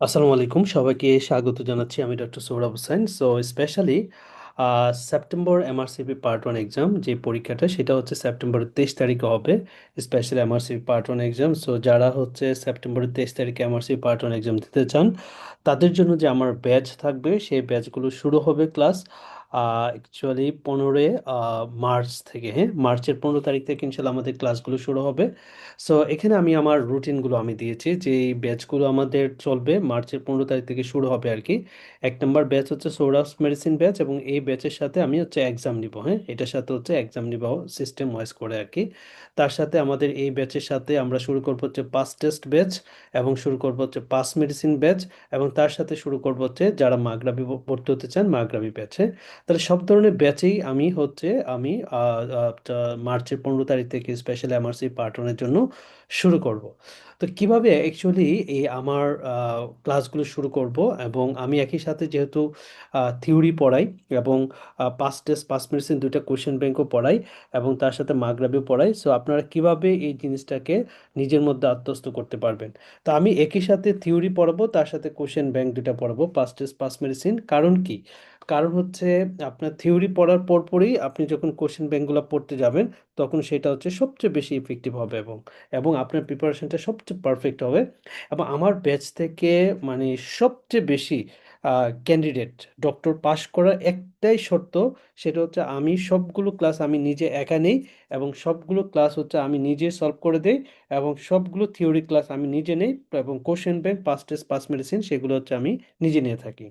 আসসালামু আলাইকুম। সবাইকে স্বাগত জানাচ্ছি আমি doctor Sourav Hossain. So specially September MRCP part one exam যে পরীক্ষাটা, সেটা হচ্ছে সেপ্টেম্বর তেইশ তারিখে হবে specially MRCP part one exam so যারা হচ্ছে সেপ্টেম্বর তেইশ তারিখে এমআরসিপি পার্ট ওয়ান এক্সাম দিতে চান, তাদের জন্য যে আমার ব্যাচ থাকবে, সেই ব্যাচগুলো শুরু হবে ক্লাস অ্যাকচুয়ালি পনেরোই মার্চ থেকে হ্যাঁ? মার্চের পনেরো তারিখ থেকে ইনশাল্লাহ আমাদের ক্লাসগুলো শুরু হবে। সো এখানে আমি আমার রুটিনগুলো আমি দিয়েছি যে, এই ব্যাচগুলো আমাদের চলবে, মার্চের পনেরো তারিখ থেকে শুরু হবে আর কি। এক নম্বর ব্যাচ হচ্ছে সৌরাস মেডিসিন ব্যাচ এবং এই ব্যাচের সাথে আমি হচ্ছে এক্সাম নিব হ্যাঁ? এটার সাথে হচ্ছে এক্সাম নিব সিস্টেম ওয়াইজ করে আর কি। তার সাথে আমাদের এই ব্যাচের সাথে আমরা শুরু করব হচ্ছে পাস টেস্ট ব্যাচ এবং শুরু করব হচ্ছে পাস মেডিসিন ব্যাচ এবং তার সাথে শুরু করব হচ্ছে যারা মাগরাবি ভর্তি হতে চান মাগরাবি ব্যাচে। তাহলে সব ধরনের ব্যাচেই আমি হচ্ছে, আমি মার্চের পনেরো তারিখ থেকে স্পেশাল এমআরসি পার্টনের জন্য শুরু করব। তো কীভাবে অ্যাকচুয়ালি এই আমার ক্লাসগুলো শুরু করব এবং আমি একই সাথে যেহেতু থিওরি পড়াই এবং পাস টেস্ট পাস মেডিসিন দুইটা কোশ্চেন ব্যাংকও পড়াই এবং তার সাথে মাগরাবিও পড়াই সো আপনারা কীভাবে এই জিনিসটাকে নিজের মধ্যে আত্মস্থ করতে পারবেন? তো আমি একই সাথে থিওরি পড়াবো, তার সাথে কোশ্চেন ব্যাংক দুটা পড়াবো পাস টেস্ট পাস মেডিসিন কারণ কি? কারণ হচ্ছে আপনার থিওরি পড়ার পরপরই আপনি যখন কোশ্চেন ব্যাংকগুলো পড়তে যাবেন, তখন সেটা হচ্ছে সবচেয়ে বেশি ইফেক্টিভ হবে এবং এবং আপনার প্রিপারেশনটা সবচেয়ে পারফেক্ট হবে। এবং আমার ব্যাচ থেকে মানে সবচেয়ে বেশি ক্যান্ডিডেট ডক্টর পাশ করার একটাই শর্ত, সেটা হচ্ছে আমি সবগুলো ক্লাস আমি নিজে একা নেই এবং সবগুলো ক্লাস হচ্ছে আমি নিজে সলভ করে দেই এবং সবগুলো থিওরি ক্লাস আমি নিজে নেই এবং question bank pass test pass medicine সেগুলো হচ্ছে আমি নিজে নিয়ে থাকি।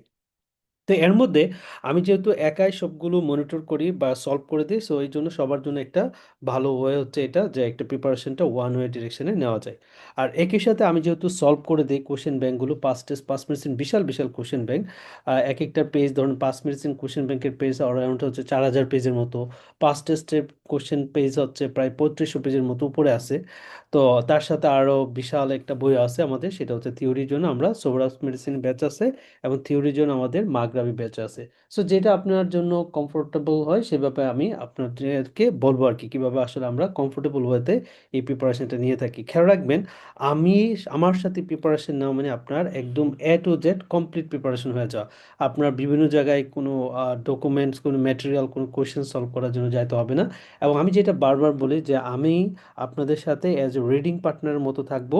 তো এর মধ্যে আমি যেহেতু একাই সবগুলো মনিটর করি বা সলভ করে দিই সো এই জন্য সবার জন্য একটা ভালো ওয়ে হচ্ছে এটা যে একটা প্রিপারেশনটা ওয়ান ওয়ে ডিরেকশনে নেওয়া যায়। আর একই সাথে আমি যেহেতু সলভ করে দিই কোশ্চেন ব্যাঙ্কগুলো পাঁচ টেস্ট পাঁচ মেডিসিন বিশাল বিশাল কোশ্চেন ব্যাঙ্ক এক একটা পেজ ধরুন পাঁচ মেডিসিন কোশ্চেন ব্যাঙ্কের পেজ অ্যারাউন্ড হচ্ছে চার হাজার পেজের মতো পাঁচ টেস্টের কোশ্চেন পেজ হচ্ছে প্রায় পঁয়ত্রিশশো পেজের মতো উপরে আছে। তো তার সাথে আরও বিশাল একটা বই আছে আমাদের, সেটা হচ্ছে থিওরির জন্য আমরা সোবরাস মেডিসিন ব্যাচ আছে এবং থিওরির জন্য আমাদের মাগরাবি ব্যাচ আছে। সো যেটা আপনার জন্য কমফোর্টেবল হয় সেভাবে আমি আপনাদেরকে বলব আর কি, কীভাবে আসলে আমরা কমফোর্টেবল ওয়েতে এই প্রিপারেশনটা নিয়ে থাকি। খেয়াল রাখবেন, আমি আমার সাথে প্রিপারেশন নেওয়া মানে আপনার একদম A to Z complete preparation হয়ে যাওয়া। আপনার বিভিন্ন জায়গায় কোনো ডকুমেন্টস কোনো ম্যাটেরিয়াল কোনো কোয়েশ্চেন সলভ করার জন্য যাইতে হবে না। এবং আমি যেটা বারবার বলি যে আমি আপনাদের সাথে অ্যাজ এ রিডিং পার্টনারের মতো থাকব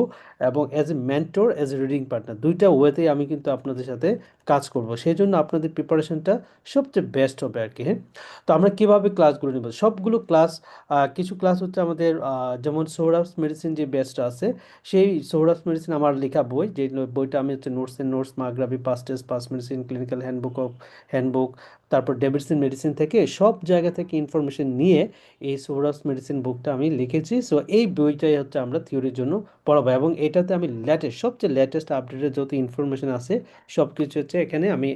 এবং as a mentor as a reading partner দুইটা ওয়েতেই আমি কিন্তু আপনাদের সাথে কাজ করব। সেই জন্য আপনাদের প্রিপারেশনটা সবচেয়ে বেস্ট হবে আর কি হ্যাঁ? তো আমরা কীভাবে ক্লাসগুলো নেব? সবগুলো ক্লাস কিছু ক্লাস হচ্ছে আমাদের যেমন সৌরাবস মেডিসিন যে বেস্টটা আছে, সেই সৌরাবস মেডিসিন আমার লেখা বই, যে বইটা আমি হচ্ছে notes and notes Magrabi PasTest PassMedicine clinical handbook of handbook তারপর ডেভিডসন মেডিসিন থেকে সব জায়গা থেকে ইনফরমেশন নিয়ে এই সৌরাবস মেডিসিন বুকটা আমি লিখেছি। সো এই বইটাই হচ্ছে আমরা থিওরির জন্য পড়াবো এবং এটাতে আমি লেটেস্ট সবচেয়ে লেটেস্ট আপডেটের যত ইনফরমেশন আছে সব কিছু হচ্ছে এখানে আমি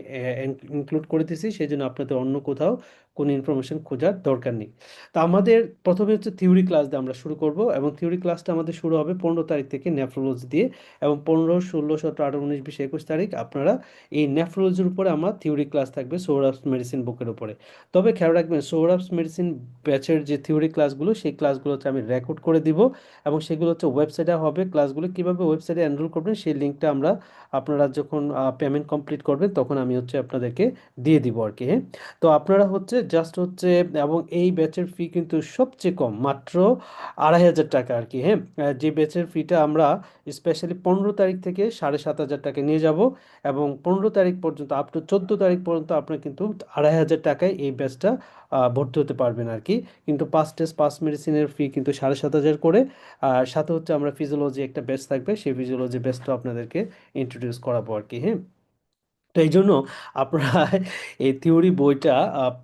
ইনক্লুড করে দিছি। সেই জন্য আপনাদের অন্য কোথাও কোনো ইনফরমেশন খোঁজার দরকার নেই। তা আমাদের প্রথমে হচ্ছে থিওরি ক্লাস দিয়ে আমরা শুরু করব এবং থিওরি ক্লাসটা আমাদের শুরু হবে পনেরো তারিখ থেকে নেফ্রোলজি দিয়ে এবং পনেরো, ষোলো, সতেরো, আঠারো, উনিশ, বিশ, একুশ তারিখ আপনারা এই নেফ্রোলজির উপরে আমার থিওরি ক্লাস থাকবে সৌরাবস মেডিসিন বুকের উপরে। তবে খেয়াল রাখবেন সৌরাবস মেডিসিন ব্যাচের যে থিওরি ক্লাসগুলো সেই ক্লাসগুলো হচ্ছে আমি রেকর্ড করে দিব এবং সেগুলো হচ্ছে ওয়েবসাইটে হবে। ক্লাসগুলো কীভাবে ওয়েবসাইটে এনরোল করবেন সেই লিঙ্কটা আমরা আপনারা যখন পেমেন্ট কমপ্লিট করবেন তখন আমি হচ্ছে আপনাদেরকে দিয়ে দিব আর কি হ্যাঁ? তো আপনারা হচ্ছে জাস্ট হচ্ছে, এবং এই ব্যাচের ফি কিন্তু সবচেয়ে কম, মাত্র আড়াই হাজার টাকা আর কি হ্যাঁ? যে ব্যাচের ফিটা আমরা স্পেশালি পনেরো তারিখ থেকে সাড়ে সাত হাজার টাকা নিয়ে যাব, এবং পনেরো তারিখ পর্যন্ত আপ টু চোদ্দ তারিখ পর্যন্ত আপনার কিন্তু আড়াই হাজার টাকায় এই ব্যাচটা ভর্তি হতে পারবেন আর কি। কিন্তু পাস টেস্ট পাস মেডিসিনের ফি কিন্তু সাড়ে সাত হাজার করে, আর সাথে হচ্ছে আমরা ফিজিওলজি একটা ব্যাচ থাকবে, সেই ফিজিওলজি ব্যাচটা আপনাদেরকে ইন্ট্রোডিউস করাবো আর কি হ্যাঁ? তো এই জন্য আপনারা এই থিওরি বইটা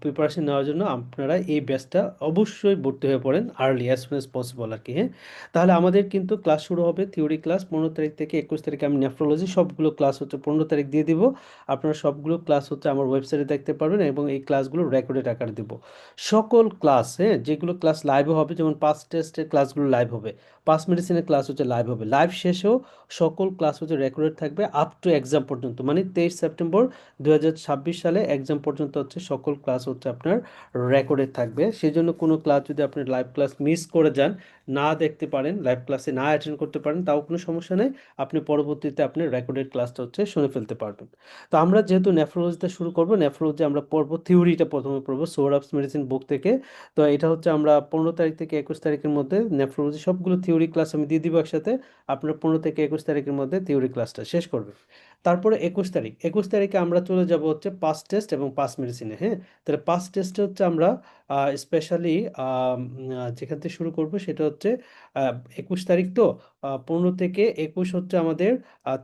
প্রিপারেশন নেওয়ার জন্য আপনারা এই ব্যাচটা অবশ্যই ভর্তি হয়ে পড়েন early as soon as possible আর কি হ্যাঁ? তাহলে আমাদের কিন্তু ক্লাস শুরু হবে থিওরি ক্লাস পনেরো তারিখ থেকে একুশ তারিখে। আমি নেফ্রোলজি সবগুলো ক্লাস হচ্ছে পনেরো তারিখ দিয়ে দিব। আপনারা সবগুলো ক্লাস হচ্ছে আমার ওয়েবসাইটে দেখতে পারবেন এবং এই ক্লাসগুলো রেকর্ডেড আকারে দিব। সকল ক্লাস হ্যাঁ যেগুলো ক্লাস লাইভে হবে, যেমন পাঁচ টেস্টের ক্লাসগুলো লাইভ হবে পাস মেডিসিনের ক্লাস হচ্ছে লাইভ হবে। লাইভ শেষেও সকল ক্লাস হচ্ছে রেকর্ডেড থাকবে আপ টু এক্সাম পর্যন্ত মানে তেইশ সেপ্টেম্বর দু হাজার ছাব্বিশ সালে এক্সাম পর্যন্ত হচ্ছে সকল ক্লাস হচ্ছে আপনার রেকর্ডেড থাকবে। সেই জন্য কোনো ক্লাস যদি আপনি লাইভ ক্লাস মিস করে যান, না দেখতে পারেন লাইভ ক্লাসে না অ্যাটেন্ড করতে পারেন, তাও কোনো সমস্যা নেই। আপনি পরবর্তীতে আপনি রেকর্ডেড ক্লাসটা হচ্ছে শুনে ফেলতে পারবেন। তো আমরা যেহেতু নেফ্রোলজিতে শুরু করব নেফ্রোলজি আমরা পড়ব থিওরিটা প্রথমে পড়ব সোরাপস মেডিসিন বুক থেকে। তো এটা হচ্ছে আমরা পনেরো তারিখ থেকে একুশ তারিখের মধ্যে নেফ্রোলজি সবগুলো থিওরি ক্লাস আমি দিয়ে দিব একসাথে। আপনার পনেরো থেকে একুশ তারিখের মধ্যে থিওরি ক্লাসটা শেষ করবেন। তারপরে একুশ তারিখ। একুশ তারিখে আমরা চলে যাব হচ্ছে পাস টেস্ট এবং পাস মেডিসিনে হ্যাঁ? তাহলে পাস টেস্টে হচ্ছে আমরা স্পেশালি যেখান থেকে শুরু করব সেটা হচ্ছে একুশ তারিখ তো পনেরো থেকে একুশ হচ্ছে আমাদের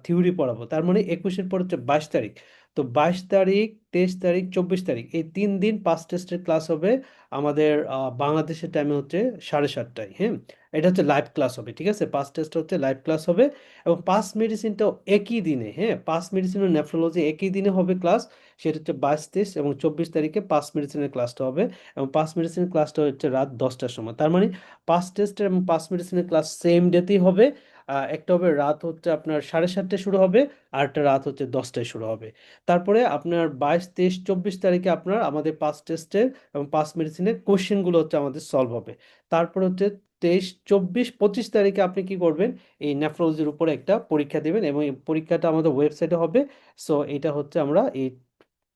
থিওরি পড়াবো। তার মানে একুশের পর হচ্ছে বাইশ তারিখ। তো বাইশ তারিখ, তেইশ তারিখ, চব্বিশ তারিখ, এই তিন দিন পাস টেস্টের ক্লাস হবে আমাদের বাংলাদেশের টাইমে হচ্ছে সাড়ে সাতটায় হ্যাঁ? এটা হচ্ছে লাইভ ক্লাস হবে, ঠিক আছে? পাস টেস্ট হচ্ছে লাইভ ক্লাস হবে এবং পাস মেডিসিনটাও একই দিনে হ্যাঁ? পাস মেডিসিন ও নেফ্রোলজি একই দিনে হবে ক্লাস সেটা হচ্ছে বাইশ তেইশ এবং চব্বিশ তারিখে পাস মেডিসিনের ক্লাসটা হবে এবং পাস মেডিসিনের ক্লাসটা হচ্ছে রাত দশটার সময়, তার মানে পাস টেস্টের এবং পাস মেডিসিনের ক্লাস সেম ডেতেই হবে। একটা হবে রাত হচ্ছে আপনার সাড়ে সাতটায় শুরু হবে, আর একটা রাত হচ্ছে দশটায় শুরু হবে। তারপরে আপনার বাইশ, তেইশ, চব্বিশ তারিখে আপনার আমাদের পাস টেস্টের এবং পাস মেডিসিনের কোশ্চেনগুলো হচ্ছে আমাদের সলভ হবে। তারপর হচ্ছে তেইশ, চব্বিশ, পঁচিশ তারিখে আপনি কি করবেন? এই নেফ্রোলজির উপরে একটা পরীক্ষা দেবেন এবং এই পরীক্ষাটা আমাদের ওয়েবসাইটে হবে। সো এটা হচ্ছে আমরা এই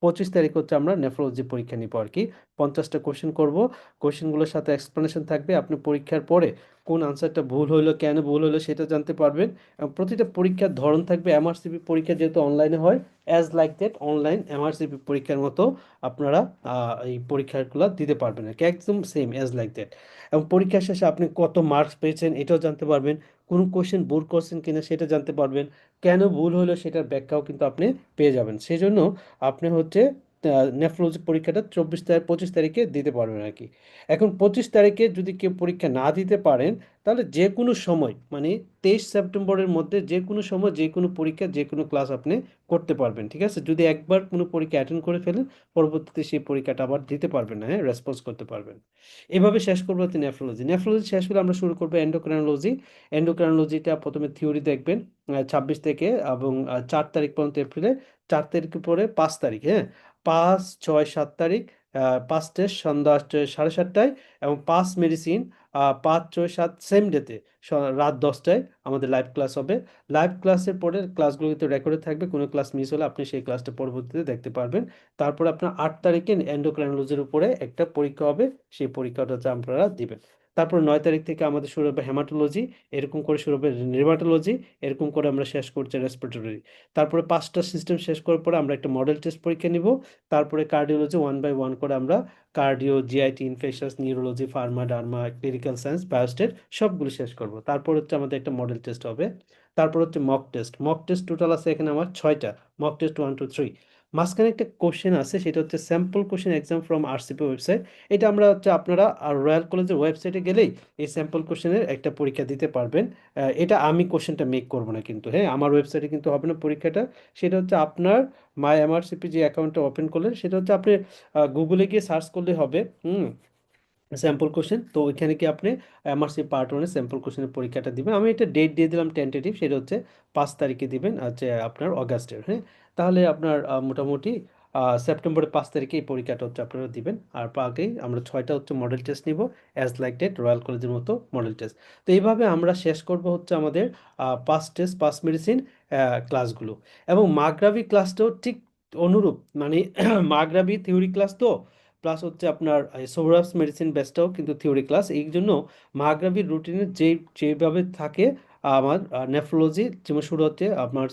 পঁচিশ তারিখ হচ্ছে আমরা নেফ্রোলজি পরীক্ষা নিব আর কি। পঞ্চাশটা কোশ্চেন করব। কোশ্চেনগুলোর সাথে এক্সপ্লেনেশন থাকবে। আপনি পরীক্ষার পরে কোন আনসারটা ভুল হলো কেন ভুল হলো সেটা জানতে পারবেন। এবং প্রতিটা পরীক্ষার ধরন থাকবে এমআরসিপি পরীক্ষা যেহেতু অনলাইনে হয় as like that online MRCP পরীক্ষার মতো আপনারা এই পরীক্ষাগুলো দিতে পারবেন আর কি, একদম সেম অ্যাজ লাইক দ্যাট এবং পরীক্ষার শেষে আপনি কত মার্কস পেয়েছেন এটাও জানতে পারবেন, কোন কোশ্চেন ভুল করছেন কিনা সেটা জানতে পারবেন, কেন ভুল হলো সেটার ব্যাখ্যাও কিন্তু আপনি পেয়ে যাবেন। সেই জন্য আপনি হচ্ছে নেফ্রোলজি পরীক্ষাটা চব্বিশ তারিখ, পঁচিশ তারিখে দিতে পারবেন আর কি। এখন পঁচিশ তারিখে যদি কেউ পরীক্ষা না দিতে পারেন, তাহলে যে কোনো সময় মানে তেইশ সেপ্টেম্বরের মধ্যে যে কোনো সময়, যে কোনো পরীক্ষা, যে কোনো ক্লাস আপনি করতে পারবেন, ঠিক আছে? যদি একবার কোনো পরীক্ষা অ্যাটেন্ড করে ফেলেন, পরবর্তীতে সেই পরীক্ষাটা আবার দিতে পারবেন না হ্যাঁ? রেসপন্স করতে পারবেন। এভাবে শেষ করব হচ্ছে নেফ্রোলজি নেফ্রোলজি শেষ হলে আমরা শুরু করব এন্ডোক্রানোলজি এন্ডোক্রানোলজিটা প্রথমে থিওরি দেখবেন ছাব্বিশ থেকে এবং চার তারিখ পর্যন্ত এপ্রিলে, চার তারিখের পরে পাঁচ তারিখ হ্যাঁ? পাঁচ ছয় সাত তারিখ পাঁচ টেস্ট সন্ধ্যা সাড়ে সাতটায় এবং পাঁচ মেডিসিন পাঁচ ছয় সাত সেম ডেতে রাত দশটায় আমাদের লাইভ ক্লাস হবে। লাইভ ক্লাসের পরে ক্লাসগুলো কিন্তু রেকর্ডে থাকবে। কোনো ক্লাস মিস হলে আপনি সেই ক্লাসটা পরবর্তীতে দেখতে পারবেন। তারপর আপনার আট তারিখে এন্ডোক্রাইনোলজির উপরে একটা পরীক্ষা হবে। সেই পরীক্ষাটা আপনারা দিবেন। তারপর নয় তারিখ থেকে আমাদের শুরু হবে হেমাটোলজি এরকম করে শুরু হবে নির্মাটোলজি এরকম করে আমরা শেষ করছি রেসপিরেটরি তারপরে পাঁচটা সিস্টেম শেষ করার পরে আমরা একটা মডেল টেস্ট পরীক্ষা নিব। তারপরে কার্ডিওলজি ওয়ান বাই ওয়ান করে আমরা cardio GIT infectious neurology pharma derma clinical science biostat সবগুলো শেষ করব। তারপর হচ্ছে আমাদের একটা মডেল টেস্ট হবে। তারপর হচ্ছে mock test mock test total আছে এখানে আমার ছয়টা। Mock test one two three মাঝখানে একটা কোশ্চেন আছে, সেটা হচ্ছে sample question exam from RCP website এটা আমরা হচ্ছে আপনারা রয়্যাল কলেজের ওয়েবসাইটে গেলেই এই স্যাম্পল কোশ্চেনের একটা পরীক্ষা দিতে পারবেন। এটা আমি কোশ্চেনটা মেক করব না কিন্তু হ্যাঁ? আমার ওয়েবসাইটে কিন্তু হবে না পরীক্ষাটা। সেটা হচ্ছে আপনার মাই এমআরসিপি যে অ্যাকাউন্টটা ওপেন করলেন, সেটা হচ্ছে আপনি গুগলে গিয়ে সার্চ করলে হবে, হুম? স্যাম্পল কোশ্চেন তো ওইখানে কি আপনি এমআরসি পার্ট ওয়ানের স্যাম্পল কোশ্চেনের পরীক্ষাটা দিবেন। আমি এটা ডেট দিয়ে দিলাম টেন্টেটিভ সেটা হচ্ছে পাঁচ তারিখে দিবেন হচ্ছে আপনার অগাস্টের হ্যাঁ? তাহলে আপনার মোটামুটি সেপ্টেম্বরের পাঁচ তারিখে এই পরীক্ষাটা হচ্ছে আপনারা দিবেন, আর আগেই আমরা ছয়টা হচ্ছে মডেল টেস্ট নিব অ্যাজ লাইক ডেট রয়্যাল কলেজের মতো মডেল টেস্ট তো এইভাবে আমরা শেষ করব হচ্ছে আমাদের পাস টেস্ট পাস মেডিসিন ক্লাসগুলো এবং মাগরাবি ক্লাসটাও ঠিক অনুরূপ মানে মাগরাবি থিওরি ক্লাস তো প্লাস হচ্ছে আপনার সোরাস মেডিসিন বেসটাও কিন্তু থিওরি ক্লাস এই জন্য মাগ্রাভির রুটিনে যে যেভাবে থাকে, আমার নেফ্রোলজি যেমন শুরু হচ্ছে, আপনার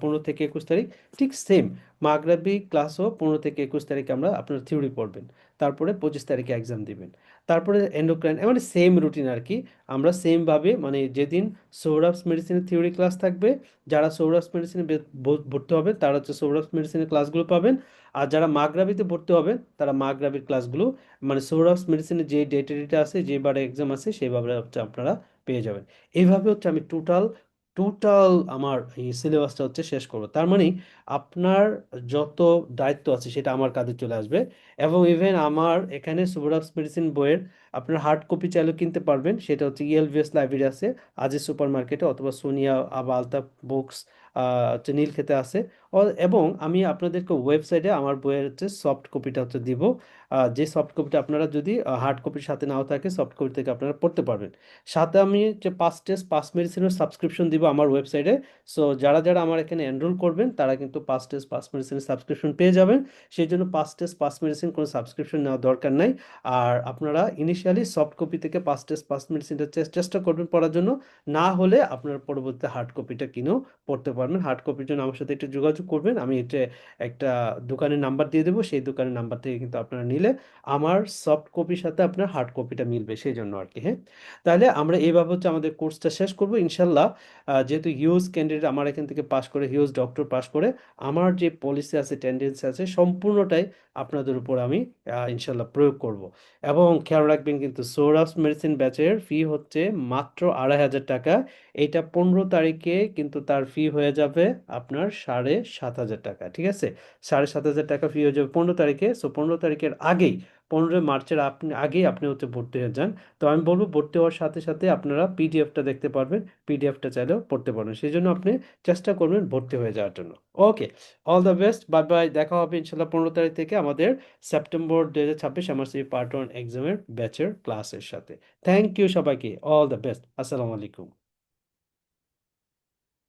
পনেরো থেকে একুশ তারিখ, ঠিক সেম মাগরাবি ক্লাসও পনেরো থেকে একুশ তারিখে আমরা আপনার থিওরি পড়বেন। তারপরে পঁচিশ তারিখে এক্সাম দিবেন। তারপরে এন্ডোক্রাইন মানে সেম রুটিন আর কি। আমরা সেমভাবে মানে যেদিন সৌরাফস মেডিসিনের থিওরি ক্লাস থাকবে, যারা সৌরাফস মেডিসিনে ভর্তি হবে, তারা হচ্ছে সৌরাফস মেডিসিনের ক্লাসগুলো পাবেন। আর যারা মাগরাবিতে ভর্তি হবেন তারা মাগরাবির ক্লাসগুলো মানে সৌরাফস মেডিসিনের যে ডেটা ডেটা আছে যেবারে এক্সাম আছে সেইভাবে হচ্ছে আপনারা পেয়ে যাবেন। এইভাবে হচ্ছে আমি টোটাল টোটাল আমার এই সিলেবাসটা হচ্ছে শেষ করব। তার মানে আপনার যত দায়িত্ব আছে সেটা আমার কাঁধে চলে আসবে এবং ইভেন আমার এখানে সুপারডাক্স মেডিসিন বইয়ের আপনার হার্ড কপি চাইলেও কিনতে পারবেন। সেটা হচ্ছে E ইএলভিএস লাইব্রেরি আছে, আজিজ সুপার মার্কেটে অথবা সোনিয়া আবা আলতা বুকস হচ্ছে নীলক্ষেতে আছে। এবং আমি আপনাদেরকে ওয়েবসাইটে আমার বইয়ের হচ্ছে সফট কপিটা হচ্ছে দিব। যে সফট কপিটা আপনারা যদি হার্ড কপির সাথে নাও থাকে, সফট কপি থেকে আপনারা পড়তে পারবেন। সাথে আমি যে পাঁচ টেস্ট, পাঁচ মেডিসিনের সাবস্ক্রিপশন দিব আমার ওয়েবসাইটে। সো, যারা যারা আমার এখানে এনরোল করবেন, তারা কিন্তু পাঁচ টেস্ট, পাঁচ মেডিসিনের সাবস্ক্রিপশন পেয়ে যাবেন। সেই জন্য পাঁচ টেস্ট, পাঁচ মেডিসিন কোনো সাবস্ক্রিপশন নেওয়ার দরকার নাই। আর আপনারা ইনিশিয়ালি সফট কপি থেকে পাঁচ টেস্ট, পাঁচ মেডিসিনটা চেষ্টা করবেন পড়ার জন্য। না হলে আপনারা পরবর্তীতে হার্ড কপিটা কিনেও পড়তে পারবেন। হার্ড কপির জন্য আমার সাথে একটু যোগাযোগ করবেন, আমি এটা একটা দোকানের নাম্বার দিয়ে দেবো, সেই দোকানের নাম্বার থেকে কিন্তু আপনারা নিলে আমার সফট কপির সাথে আপনার হার্ড কপিটা মিলবে, সেই জন্য আর কি হ্যাঁ? তাহলে আমরা এইভাবে হচ্ছে আমাদের কোর্সটা শেষ করব, ইনশাল্লাহ। যেহেতু হিউজ ক্যান্ডিডেট আমার এখান থেকে পাশ করে হিউজ ডক্টর পাশ করে, আমার যে পলিসি আছে টেন্ডেন্সি আছে, সম্পূর্ণটাই আপনাদের উপর আমি ইনশাল্লাহ প্রয়োগ করব। এবং খেয়াল রাখবেন কিন্তু সৌরভস মেডিসিন ব্যাচের ফি হচ্ছে মাত্র আড়াই হাজার টাকা। এটা পনেরো তারিখে কিন্তু তার ফি হয়ে যাবে আপনার সাড়ে সাত হাজার টাকা, ঠিক আছে? সাড়ে সাত হাজার টাকা ফি হয়ে যাবে পনেরো তারিখে। সো পনেরো তারিখের আগেই, পনেরোই মার্চের আপনি আগেই আপনি হচ্ছে ভর্তি হয়ে যান। তো আমি বলব ভর্তি হওয়ার সাথে সাথে আপনারা পিডিএফটা দেখতে পারবেন। পিডিএফটা চাইলেও পড়তে পারবেন। সেই জন্য আপনি চেষ্টা করবেন ভর্তি হয়ে যাওয়ার জন্য। Okay all the best bye bye দেখা হবে ইনশাল্লাহ পনেরো তারিখ থেকে আমাদের সেপ্টেম্বর দু হাজার ছাব্বিশ আমার সেই পার্ট ওয়ান এক্সামের ব্যাচের ক্লাসের সাথে। থ্যাংক ইউ সবাইকে অল দ্য বেস্ট আসসালামু আলাইকুম।